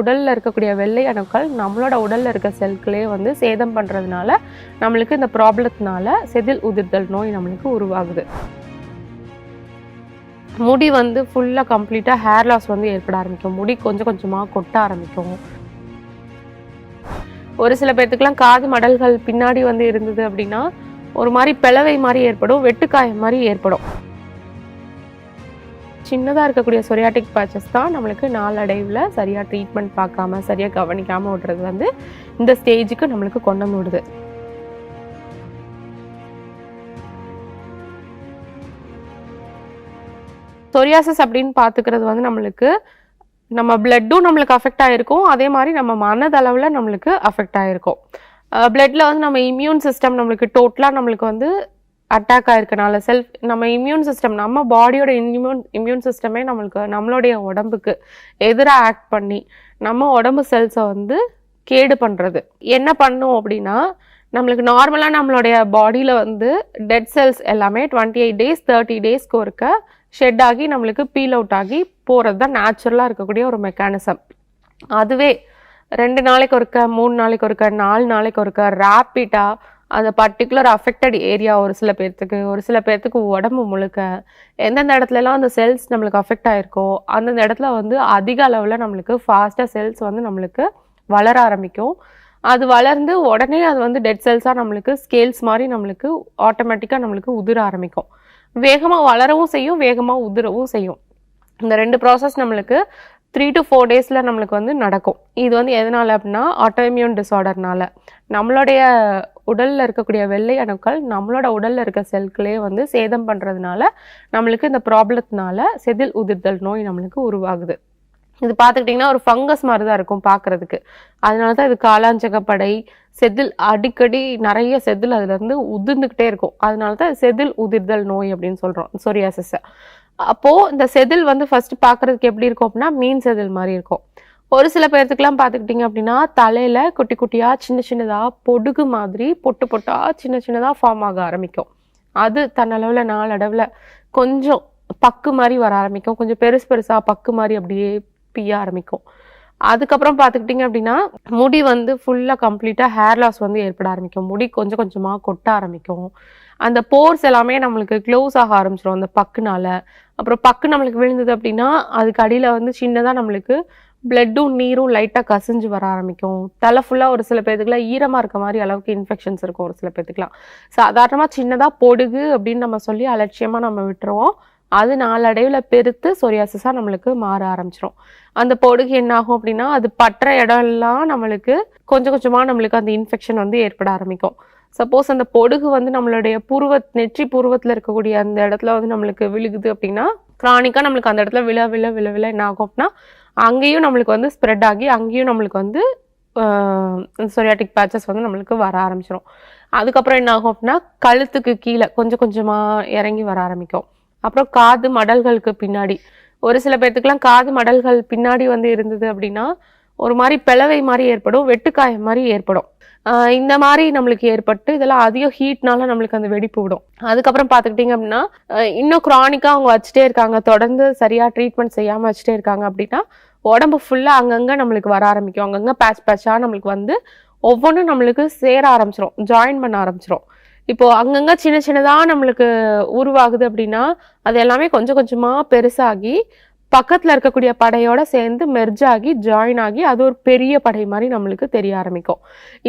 உடலில் இருக்கக்கூடிய வெள்ளை அணுக்கள் நம்மளோட உடலில் இருக்க செல்களே வந்து சேதம் பண்ணுறதுனால நம்மளுக்கு இந்த ப்ராப்ளத்தினால செதில் உதிர்தல் நோய் நம்மளுக்கு உருவாகுது. முடி வந்து ஃபுல்லாக கம்ப்ளீட்டாக ஹேர் லாஸ் வந்து ஏற்பட ஆரம்பிக்கும். முடி கொஞ்சம் கொஞ்சமாக கொட்ட ஆரம்பிக்கும். ஒரு சில பேர்த்துக்கெலாம் காது மடல்கள் பின்னாடி வந்து இருந்தது அப்படின்னா ஒரு மாதிரி பிளவை மாதிரி ஏற்படும் வெட்டுக்காயம் மாதிரி ஏற்படும். சின்னதாக இருக்கக்கூடிய சொரியாட்டிக் பேச்சஸ் தான் நம்மளுக்கு நாளடைவில் சரியாக ட்ரீட்மெண்ட் பார்க்காம சரியாக கவனிக்காமல் விடுறது வந்து இந்த ஸ்டேஜுக்கு நம்மளுக்கு கொண்டு வந்து விடுது. சொரியாசஸ் அப்படின்னு பார்த்துக்கிறது வந்து நம்மளுக்கு நம்ம பிளட்டும் நம்மளுக்கு அஃபெக்ட் ஆகிருக்கும் அதே மாதிரி நம்ம மனதளவில் நம்மளுக்கு அஃபெக்ட் ஆகிருக்கும் பிளட்டில் வந்து நம்ம இம்யூன் சிஸ்டம் நம்மளுக்கு டோட்டலாக நம்மளுக்கு வந்து அட்டாக் ஆயிருக்கனால செல்ஃப் நம்ம இம்யூன் சிஸ்டம் நம்ம பாடியோட இம்யூன் இம்யூன் சிஸ்டமே நம்மளுக்கு நம்மளுடைய உடம்புக்கு எதிராக ஆக்ட் பண்ணி நம்ம உடம்பு செல்ஸை வந்து கேடு பண்ணுறது என்ன பண்ணும் அப்படின்னா நம்மளுக்கு நார்மலாக நம்மளுடைய பாடியில் வந்து டெட் செல்ஸ் எல்லாமே டுவெண்ட்டி எயிட் டேஸ் தேர்ட்டி டேஸ்க்கு ஒருக்க ஷெட் ஆகி நம்மளுக்கு பீல் அவுட் ஆகி போகிறது தான் நேச்சுரலாக இருக்கக்கூடிய ஒரு மெக்கானிசம் அதுவே ரெண்டு நாளைக்கு ஒருக்க மூணு நாளைக்கு ஒருக்க நாலு நாளைக்கு ஒருக்க ரேப்பிட்டாக அந்த பர்டிகுலர் அஃபெக்டட் ஏரியா ஒரு சில பேர்த்துக்கு ஒரு சில பேர்த்துக்கு உடம்பு முழுக்க எந்தெந்த இடத்துலலாம் அந்த செல்ஸ் நம்மளுக்கு அஃபெக்ட் ஆகிருக்கோ அந்தந்த இடத்துல வந்து அதிக அளவில் நம்மளுக்கு ஃபாஸ்ட்டாக செல்ஸ் வந்து நம்மளுக்கு வளர ஆரம்பிக்கும். அது வளர்ந்து உடனே அது வந்து டெட் செல்ஸாக நம்மளுக்கு ஸ்கேல்ஸ் மாதிரி நம்மளுக்கு ஆட்டோமேட்டிக்காக நம்மளுக்கு உதிர ஆரம்பிக்கும். வேகமாக வளரவும் செய்யும் வேகமாக உதிரவும் செய்யும். இந்த ரெண்டு ப்ராசஸ் நம்மளுக்கு த்ரீ டு ஃபோர் டேஸில் நம்மளுக்கு வந்து நடக்கும். இது வந்து எதனால் அப்படின்னா ஆட்டோமியூன் டிஸார்டர்னால நம்மளுடைய உடலில் இருக்கக்கூடிய வெள்ளை அணுக்கள் நம்மளோட உடலில் இருக்க செல்களே வந்து சேதம் பண்ணுறதுனால நம்மளுக்கு இந்த ப்ராப்ளத்தினால செதில் உதிர்தல் நோய் நம்மளுக்கு உருவாகுது. இது பார்த்துக்கிட்டிங்கன்னா ஒரு ஃபங்கஸ் மாதிரி தான் இருக்கும் பார்க்குறதுக்கு. அதனால தான் இது காலாஞ்சகப்படை செதில் அடிக்கடி நிறைய செதில் அதுலேருந்து உதிர்ந்துக்கிட்டே இருக்கும். அதனால தான் செதில் உதிர்தல் நோய் அப்படின்னு சொல்கிறோம் சொரியாசிஸை அப்போது இந்த செதில் வந்து ஃபஸ்ட்டு பார்க்குறதுக்கு எப்படி இருக்கும் அப்படின்னா மீன் செதில் மாதிரி இருக்கும். ஒரு சில பேர்த்துக்கெல்லாம் பார்த்துக்கிட்டிங்க அப்படின்னா தலையில் குட்டி குட்டியாக சின்ன சின்னதாக பொடுகு மாதிரி பொட்டு பொட்டாக சின்ன சின்னதாக ஃபார்ம் ஆக ஆரம்பிக்கும். அது தன்னளவில் நாளடவில் கொஞ்சம் பக்கு மாதிரி வர ஆரம்பிக்கும். கொஞ்சம் பெருசு பெருசாக பக்கு மாதிரி அப்படியே பிய ஆரம்பிக்கும். அதுக்கப்புறம் பார்த்துக்கிட்டிங்க அப்படின்னா முடி வந்து ஃபுல்லாக கம்ப்ளீட்டாக ஹேர் லாஸ் வந்து ஏற்பட ஆரம்பிக்கும். முடி கொஞ்சம் கொஞ்சமாக கொட்ட ஆரம்பிக்கும். அந்த போர்ஸ் எல்லாமே நம்மளுக்கு க்ளோஸ் ஆக ஆரம்பிச்சிடும் அந்த பக்குனால. அப்புறம் பக்கு நம்மளுக்கு விழுந்தது அப்படின்னா அதுக்கு அடியில் வந்து சின்னதாக நம்மளுக்கு பிளட்டும் நீரும் லைட்டாக கசிஞ்சு வர ஆரம்பிக்கும். தலை ஃபுல்லாக ஒரு சில பேர்த்துக்குலாம் ஈரமாக இருக்க மாதிரி அளவுக்கு இன்ஃபெக்ஷன்ஸ் இருக்கும் ஒரு சில பேர்த்துக்குலாம் சாதாரணமாக சின்னதாக பொடுகு அப்படின்னு நம்ம சொல்லி அலட்சியமாக நம்ம விட்டுருவோம். அது நாளடைவில் பெருத்து சொரியாசிஸாக நம்மளுக்கு மாற ஆரம்பிச்சிடும் அந்த பொடுகு என்ன ஆகும் அப்படின்னா அது பற்ற இடம்லாம் நம்மளுக்கு கொஞ்சம் கொஞ்சமாக நம்மளுக்கு அந்த இன்ஃபெக்ஷன் வந்து ஏற்பட ஆரம்பிக்கும். சப்போஸ் அந்த பொடுகு வந்து நம்மளுடைய புருவத் நெற்றி புருவத்தில் இருக்கக்கூடிய அந்த இடத்துல வந்து நம்மளுக்கு விழுகுது அப்படின்னா கிரானிக்காக நம்மளுக்கு அந்த இடத்துல விழ விழ விழ விழ என்ன ஆகும் அப்படின்னா அங்கேயும் நம்மளுக்கு வந்து ஸ்ப்ரெட் ஆகி அங்கேயும் நம்மளுக்கு வந்து சொரியாட்டிக் பேச்சஸ் வந்து நம்மளுக்கு வர ஆரம்பிச்சிடும் அதுக்கப்புறம் என்ன ஆகும் அப்படின்னா கழுத்துக்கு கீழே கொஞ்சம் கொஞ்சமாக இறங்கி வர ஆரம்பிக்கும். அப்புறம் காது மடல்களுக்கு பின்னாடி. ஒரு சில பேர்த்துக்குலாம் காது மடல்கள் பின்னாடி வந்து இருந்தது அப்படின்னா ஒரு மாதிரி பிளவை மாதிரி ஏற்படும் வெட்டுக்காயம் மாதிரி ஏற்படும். இந்த மாதிரி நம்மளுக்கு ஏற்பட்டு இதெல்லாம் அதிக ஹீட்னால நம்மளுக்கு அந்த வெடிப்பு விடும். அதுக்கப்புறம் பார்த்துக்கிட்டிங்க அப்படின்னா இன்னும் க்ரானிக்காக அவங்க வச்சுட்டே இருக்காங்க. தொடர்ந்து சரியாக ட்ரீட்மெண்ட் செய்யாமல் வச்சுட்டே இருக்காங்க அப்படின்னா உடம்பு ஃபுல்லாக அங்கங்கே நம்மளுக்கு வர ஆரம்பிக்கும். அங்கங்கே பேட்ச் பேட்சாக நம்மளுக்கு வந்து ஒவ்வொன்றும் நம்மளுக்கு சேர ஆரம்பிச்சிரும். ஜாயின் பண்ண ஆரம்பிச்சிரும். இப்போ அங்கங்க சின்ன சின்னதா நம்மளுக்கு உருவாகுது அப்படின்னா அது எல்லாமே கொஞ்சம் கொஞ்சமா பெருசாகி பக்கத்தில் இருக்கக்கூடிய படையோட சேர்ந்து மெர்ஜ் ஆகி ஜாயின் ஆகி அது ஒரு பெரிய படை மாதிரி நம்மளுக்கு தெரிய ஆரம்பிக்கும்.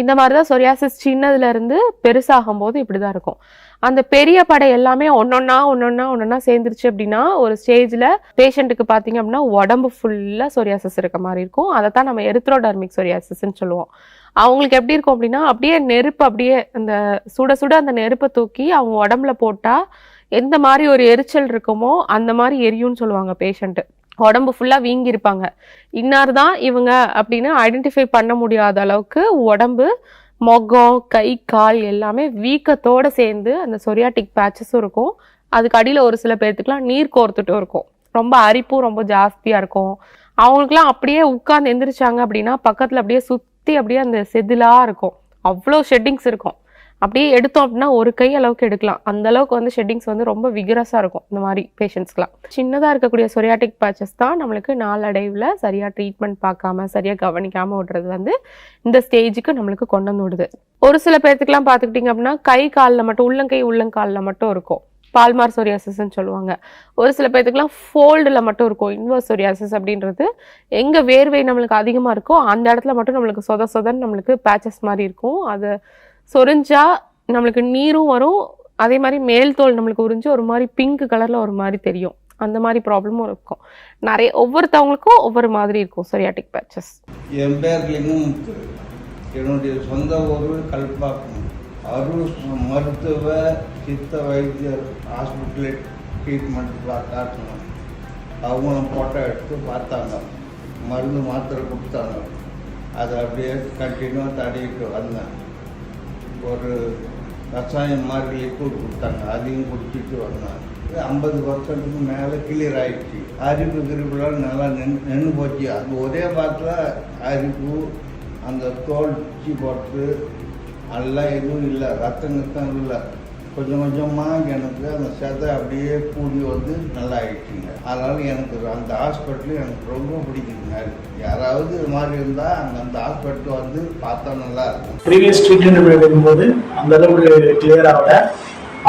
இந்த மாதிரி தான் சொரியாசிஸ் சின்னதுலேருந்து பெருசாகும் போது இப்படிதான் இருக்கும். அந்த பெரிய படை எல்லாமே ஒன்னொன்னா ஒன்னொன்னா ஒன்னொன்னா சேர்ந்துருச்சு அப்படின்னா ஒரு ஸ்டேஜில் பேஷண்ட்டுக்கு பார்த்தீங்க அப்படின்னா உடம்பு ஃபுல்லாக சொரியாசிஸ் இருக்க மாதிரி இருக்கும். அதை தான் நம்ம எரித்ரோடர்மிக் சொரியாசிஸ்ன்னு சொல்லுவோம். அவங்களுக்கு எப்படி இருக்கும் அப்படின்னா அப்படியே நெருப்பு அப்படியே அந்த சுட சுட அந்த நெருப்பை தூக்கி அவங்க உடம்புல போட்டால் எந்த மாதிரி ஒரு எரிச்சல் இருக்குமோ அந்த மாதிரி எரியும்னு சொல்லுவாங்க பேஷண்ட்டு உடம்பு ஃபுல்லாக வீங்கியிருப்பாங்க. இன்னார் தான் இவங்க அப்படின்னு ஐடென்டிஃபை பண்ண முடியாத அளவுக்கு உடம்பு முகம் கை கால் எல்லாமே வீக்கத்தோட சேர்ந்து அந்த சொரியாட்டிக் பேச்சஸும் இருக்கும். அதுக்கு அடியில் ஒரு சில பேர்த்துக்குலாம் நீர் கோர்த்துட்டும் இருக்கும். ரொம்ப அரிப்பும் ரொம்ப ஜாஸ்தியாக இருக்கும். அவங்களுக்குலாம் அப்படியே உட்கார்ந்து எந்திரிச்சாங்க அப்படின்னா பக்கத்தில் அப்படியே சுற்றி அப்படியே அந்த செதிலாக இருக்கும். அவ்வளோ ஷெட்டிங்ஸ் இருக்கும். அப்படியே எடுத்தோம் அப்படின்னா ஒரு கை அளவுக்கு எடுக்கலாம். அந்த அளவுக்கு வந்து ஷெட்டிங்ஸ் வந்து ரொம்ப விகரஸாக இருக்கும் இந்த மாதிரி பேஷண்ட்ஸ்க்குலாம் சின்னதாக இருக்கக்கூடிய சொரியாட்டிக் பேச்சஸ் தான் நம்மளுக்கு நாளடைவில் சரியாக ட்ரீட்மெண்ட் பார்க்காம சரியாக கவனிக்காமல் விடுறது வந்து இந்த ஸ்டேஜுக்கு நம்மளுக்கு கொண்டு வந்து விடுது. ஒரு சில பேர்த்துக்குலாம் பார்த்துக்கிட்டிங்க அப்படின்னா கை காலில் மட்டும் உள்ளங்கை உள்ளங்காலில் மட்டும் இருக்கும். பால்மார் சொரியாசிஸ்ன்னு சொல்லுவாங்க. ஒரு சில பேர்த்துக்குலாம் ஃபோல்டில் மட்டும் இருக்கும் இன்வர்ஸ் சொரியாசிஸ் அப்படின்றது. எங்கே வேர்வை நம்மளுக்கு அதிகமாக இருக்கோ அந்த இடத்துல மட்டும் நம்மளுக்கு சொத சொதன்னு நம்மளுக்கு பேச்சஸ் மாதிரி இருக்கும். அது சொரிஞ்சா நம்மளுக்கு நீரும் வரும். அதே மாதிரி மேல் தோல் நம்மளுக்கு உறிஞ்சு ஒரு மாதிரி பிங்க் கலரில் ஒரு மாதிரி தெரியும். அந்த மாதிரி ப்ராப்ளமும் இருக்கும். நிறைய ஒவ்வொருத்தவங்களுக்கும் ஒவ்வொரு மாதிரி இருக்கும் சொரியாட்டிக் பேச்சஸ் என் பேர் லிங்கமுத்து என்னுடைய சொந்த ஊர் கல்பாக்கம். அருள் மருத்துவ சித்த வைத்தியர் ஹாஸ்பிட்டலில் ட்ரீட்மெண்ட் காட்டணும். அவங்களும் ஃபோட்டோ எடுத்து பார்த்தாங்க. மருந்து மாத்திரை கொடுத்தாங்க. அதை அப்படியே கண்டினியூவாக தடிக்கிட்டு வந்தேன். ஒரு கஷாயம் மாதிரி லிக்விட் கொடுத்தாங்க. அதையும் குடிச்சிட்டு வந்தேன் ஐம்பது பர்சன்ட்டுக்கு மேலே கிளியர் ஆயிடுச்சு. அரிப்பு கிரிப்புலாம் நல்லா நின்று நின்று போச்சு. அது ஒரே பாட்டில் அரிப்பு அந்த தோல் போட்டு எல்லாம் எதுவும் இல்லை. ரத்தம் நிறுத்தம் இல்லை. கொஞ்சம் கொஞ்சமாக எனக்கு அந்த செதை அப்படியே கூடி வந்து நல்லா ஆயிடுச்சுங்க அதனால் எனக்கு அந்த ஹாஸ்பிட்டல் எனக்கு ரொம்ப பிடிக்குங்க யாராவது இது மாதிரி இருந்தால் அங்கே அந்த ஹாஸ்பிட்டல் வந்து பார்த்தா நல்லா இருக்கும். ப்ரீவியஸ் ட்ரீட்மெண்ட் எடுக்கும்போது அந்த அளவுக்கு கிளியர் ஆகல.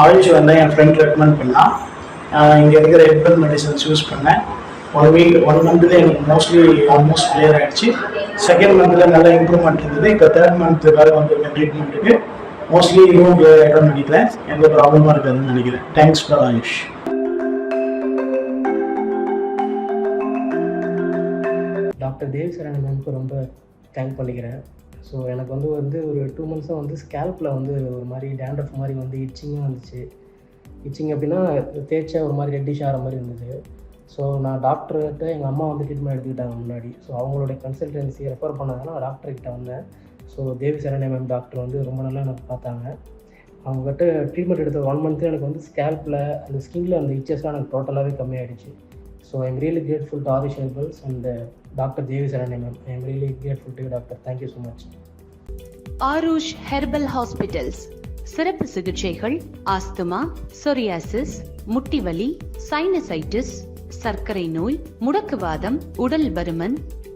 ஆயுஷ் என் ஃப்ரெண்ட் ரெக்கமெண்ட் பண்ணான். இங்கே இருக்கிற ஹெர்பல் மெடிசன்ஸ் யூஸ் பண்ணேன். ஒன் வீக் ஒன் மந்த்ல எனக்கு மோஸ்ட்லி ஆல்மோஸ்ட் கிளியர் ஆகிடுச்சு செகண்ட் மந்தில் நல்லா இம்ப்ரூவ்மெண்ட் இருந்தது. இப்போ தேர்ட் மந்த் வேறு வந்திருக்க ட்ரீட்மெண்ட்டுக்கு மோஸ்ட்லி இதுவும் கிளியர் ஆகிடும்னு எந்த ப்ராப்ளமாக இருக்காதுன்னு நினைக்கிறேன். Thanks for Ayush doctor Dev Charan மேம்க்கு ரொம்ப தேங்க் பண்ணிக்கிறேன். ஸோ எனக்கு வந்து வந்து ஒரு டூ மந்த்ஸாக வந்து ஸ்கேல்பில் வந்து ஒரு மாதிரி டேண்ட்ரஃப் மாதிரி வந்து இச்சிங்காக வந்துச்சு. இச்சிங் அப்படின்னா தேய்ச்சா ஒரு மாதிரி ரெட்டிஷ் ஆகிற மாதிரி இருந்தது. ஸோ நான் டாக்டர்கிட்ட எங்கள் அம்மா வந்து ட்ரீட்மெண்ட் எடுத்துக்கிட்டாங்க முன்னாடி. ஸோ அவங்களோட கன்சல்டன்சி ரெஃபர் பண்ணாங்கன்னா நான் டாக்டர்கிட்ட வந்தேன். ஸோ தேவி சரணை மேம் டாக்டர் வந்து ரொம்ப நல்லா எனக்கு பார்த்தாங்க. அவங்ககிட்ட ட்ரீட்மெண்ட் எடுத்த ஒன் மந்த்து எனக்கு வந்து ஸ்கேல்பில் அந்த ஸ்கின்ல அந்த இச்சஸ்லாம் எனக்கு டோட்டலாகவே கம்மியாயிடுச்சு. So I'm really grateful to Aarish herbals and doctor Devi சரணை ma'am I'm really grateful to doctor thank you so much Aarush herbal hospitals சிறப்பு சிகிச்சைகள் ஆஸ்துமா சொரியாசிஸ் முட்டிவலி சைனசைட்டிஸ் சர்க்கரை நோய் முடக்குவாதம் உடல் பருமன்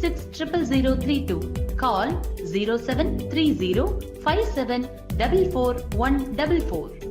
600032. Call 0730 5744 144.